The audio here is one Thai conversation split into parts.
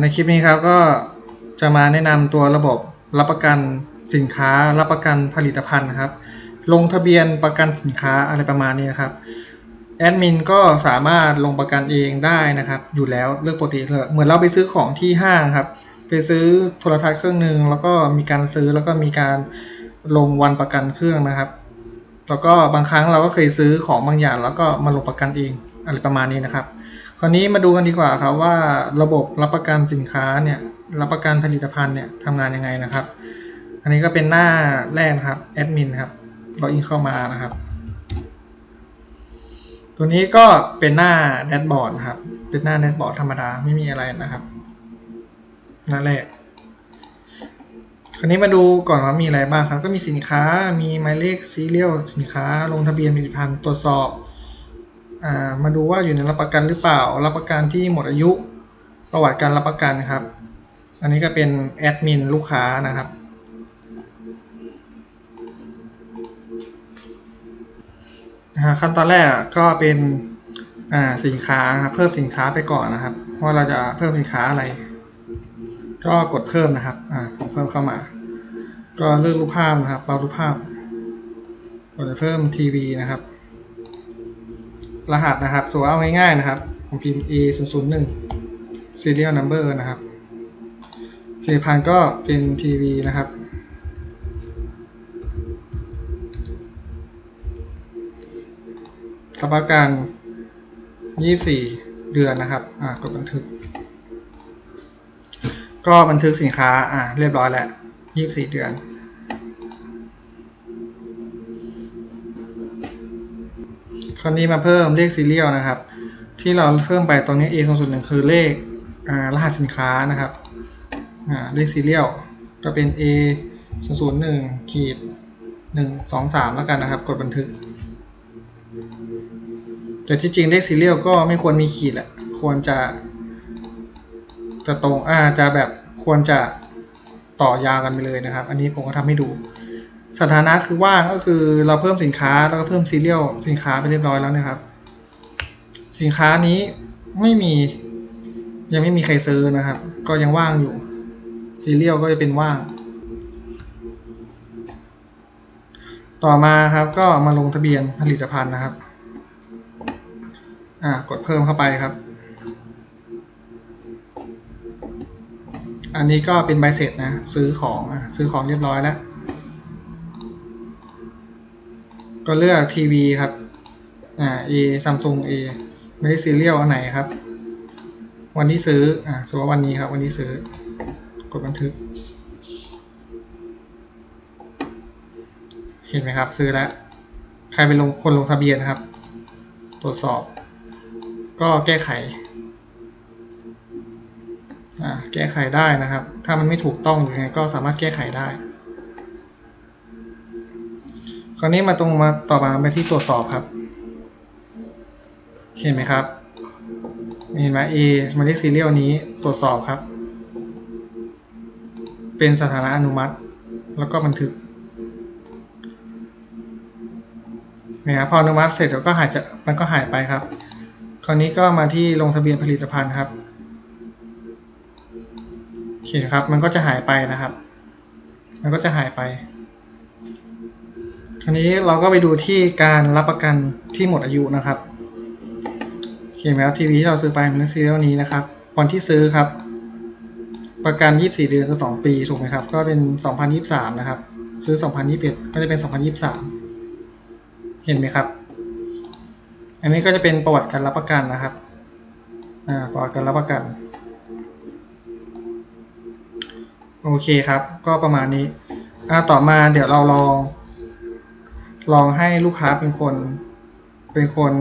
ในคลิปนี้ครับก็จะมาแนะนำตัวระบบรับประกันสินค้า รับประกันผลิตภัณฑ์นะครับ ลงทะเบียนประกันสินค้าอะไรประมาณนี้นะครับแอดมินก็สามารถลงประกันเองได้นะครับ อยู่แล้วเรื่องปกติเลยเหมือนเราไปซื้อของที่ห้างครับ ไปซื้อโทรทัศน์เครื่องหนึ่งแล้วก็มีการซื้อแล้วก็มีการลงวันประกันเครื่องนะครับ แล้วก็บางครั้งเราก็เคยซื้อของบางอย่างแล้วก็มาลงประกันเอง อะไรประมาณนี้นะครับ คราวนี้มาดูกันดีกว่าครับว่าระบบรับประกันสินค้าเนี่ยรับประกันผลิตภัณฑ์เนี่ยทำงานยังไงนะครับ อันนี้ก็เป็นหน้าแรกนะครับแอดมินครับล็อกอินเข้ามานะครับ ตัวนี้ก็เป็นหน้าแดชบอร์ดครับ เป็นหน้าแดชบอร์ดธรรมดาไม่มีอะไรนะครับ หน้าแรกคราวนี้มาดูก่อนว่ามีอะไรบ้างครับ ก็มีสินค้ามีหมายเลขซีเรียลสินค้าลงทะเบียนผลิตภัณฑ์ตรวจสอบ มาดูว่าอยู่ในรับประกันหรือเปล่า รับประกันที่หมดอายุ ประวัติการรับประกันครับ อันนี้ก็เป็นแอดมินลูกค้านะครับนะฮะขั้นตอนแรกก็เป็นสินค้าครับ เพิ่มสินค้าไปก่อนนะครับ ว่าเราจะเพิ่มสินค้าอะไร ก็กดเพิ่มนะครับผมเพิ่มเข้ามา ก็เลือกรูปภาพนะครับ เรารูปภาพกดจะเพิ่มทีวีนะครับ รหัสนะครับส่วนเอาง่ายๆนะครับ ผมพิมพ์ A 0 0 1 serial number นะครับผลิตภัณฑ์ก็เป็นทีวีนะครับ รับประกัน 24 เดือนนะครับ อ่ากดบันทึก ก็บันทึกสินค้า อ่า เรียบร้อยแล้ว 24 เดือน คราวนี้มาเพิ่มเลขซีเรียลนะครับ ที่เราเพิ่มไปตรงนี้ A 0 0 1คือเลขรหัสสินค้านะครับเลขซีเรียลก็เป็น A 0 0 1ขีด1 2 3 แล้วกันนะครับ กดบันทึก แต่ที่จริงเลขซีเรียลก็ไม่ควรมีขีดแหละ ควรจะ จะตรงอ่าจะแบบควรจะต่อยาวกันไปเลยนะครับ อันนี้ผมก็ทำให้ดู สถานะคือว่างก็คือเราเพิ่มสินค้าแล้วก็เพิ่มซีเรียลสินค้าไปเรียบร้อยแล้วนะครับ สินค้านี้ไม่มี ยังไม่มีใครซื้อนะครับ ก็ยังว่างอยู่ซีเรียลก็จะเป็นว่าง ต่อมาครับก็มาลงทะเบียนผลิตภัณฑ์นะครับอ่ากดเพิ่มเข้าไปครับ อันนี้ก็เป็นใบเสร็จนะ ซื้อของซื้อของเรียบร้อยแล้ว ก็เลือกทีวีครับ อ่า A Samsung A ไม่ได้ซีเรียลอันไหนครับ วันที่ซื้อ อ่าสมมติว่าวันนี้ครับ วันที่ซื้อ กดบันทึก เห็นไหมครับ ซื้อแล้ว ใครเป็นลงคนลงทะเบียนครับ ตรวจสอบ ก็แก้ไข อ่า แก้ไขได้นะครับ ถ้ามันไม่ถูกต้องยังไงก็สามารถแก้ไขได้ คราวนี้มาตรงมาต่อมาไปที่ตรวจสอบครับ เห็นไหมครับ เห็นไหม A มายเลขซีเรียลนี้ตรวจสอบครับ เป็นสถานะอนุมัติ แล้วก็บันทึกนะครับพออนุมัติเสร็จแล้วก็หายจะมันก็หายไปครับ คราวนี้ก็มาที่ลงทะเบียนผลิตภัณฑ์ครับเห็นครับ มันก็จะหายไปนะครับ มันก็จะหายไป คราวนี้เราก็ไปดูที่การรับประกันที่หมดอายุนะครับเห็นไหมครับทีวีที่เราซื้อไปมันซีเรียลนี้นะครับวันที่ซื้อครับ ประกัน 24 เดือนคือ 2 ปีถูกไหมครับ ก็เป็น 2023 นะครับ ซื้อ 2021 ก็จะเป็น 2023 เห็นไหมครับ อันนี้ก็จะเป็นประวัติการรับประกันนะครับประวัติการรับประกันโอเคครับ ก็ประมาณนี้ต่อมาเดี๋ยวเราลอง ลองให้ลูกค้าเป็นคน เป็นคน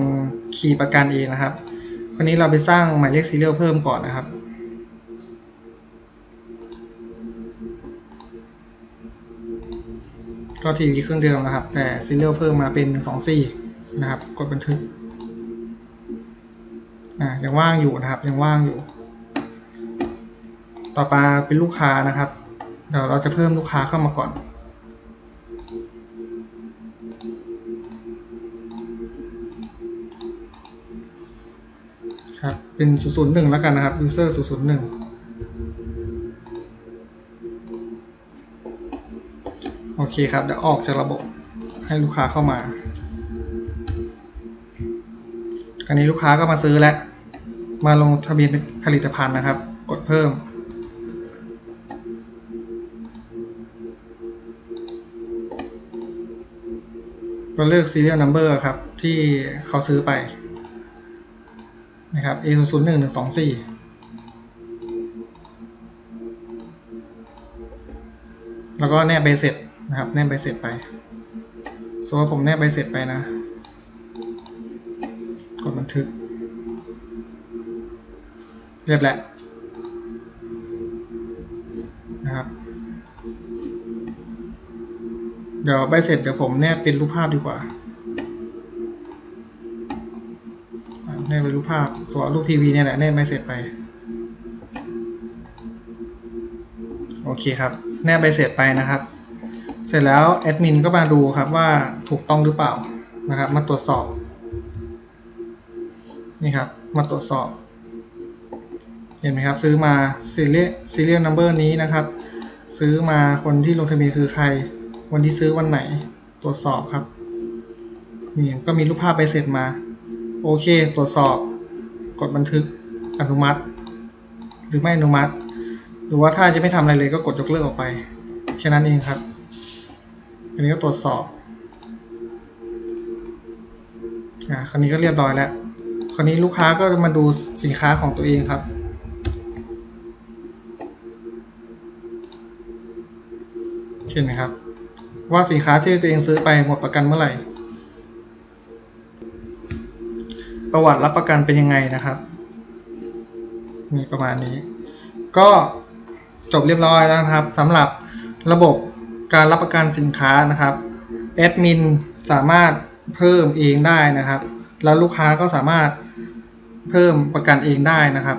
คีย์ประกันเองนะครับคราวนี้เราไปสร้างหมายเลขซีเรียลเพิ่มก่อนนะครับก็ทีวีเครื่องเดิมนะครับ แต่ซีเรียลเพิ่มมาเป็น 124 นะครับ กดบันทึกอ่ายังว่างอยู่นะครับ ยังว่างอยู่ ต่อไปเป็นลูกค้านะครับ เดี๋ยวเราจะเพิ่มลูกค้าเข้ามาก่อน เป็น 001 แล้วกันนะครับ user 001 โอเคครับ เดี๋ยวออกจากระบบให้ลูกค้าเข้ามาคราวนี้ลูกค้าก็มาซื้อแล้ว มาลงทะเบียนผลิตภัณฑ์นะครับ กดเพิ่มก็เลือก serial number ครับ ที่เขาซื้อไป นะครับ A 0 0 1 1 2 4 แล้วก็แนบใบเสร็จนะครับ แนบใบเสร็จไปสมมติว่ผมแนบใบเสร็จไปนะ กดบันทึก เรียบแล้วนะครับ เดี๋ยวใบเสร็จเดี๋ยวผมแนบเป็นรูปภาพดีกว่า อะแนบเป็นรูปภาพส่วนรูปทีวีเนี่ยแหละแนบใบเสร็จไป โอเคครับ แนบใบเสร็จไปนะครับ เสร็จแล้วแอดมินก็มาดูครับว่าถูกต้องหรือเปล่านะครับ มาตรวจสอบ นี่ครับ มาตรวจสอบ เห็นไหมครับ ซื้อมา serial serial number นี้นะครับ ซื้อมาคนที่ลงทะเบียนคือใคร วันที่ซื้อวันไหน ตรวจสอบครับนี่ก็มีรูปภาพใบเสร็จมา โอเค ตรวจสอบ กดบันทึก อนุมัติ หรือไม่อนุมัติ หรือว่าถ้าจะไม่ทำอะไรเลยก็กดยกเลิกออกไป แค่นั้นเองครับ อันนี้ก็ตรวจสอบ อ่า คราวนี้ก็เรียบร้อยแล้ว คราวนี้ลูกค้าก็มาดูสินค้าของตัวเองครับเห็นไหมครับ ว่าสินค้าที่ตัวเองซื้อไปหมดประกันเมื่อไหร่ ประวัติรับประกันเป็นยังไงนะครับ มีประมาณนี้ ก็จบเรียบร้อยแล้วนะครับสำหรับระบบการรับประกันสินค้านะครับแอดมินสามารถเพิ่มเองได้นะครับ แล้วลูกค้าก็สามารถเพิ่มประกันเองได้นะครับ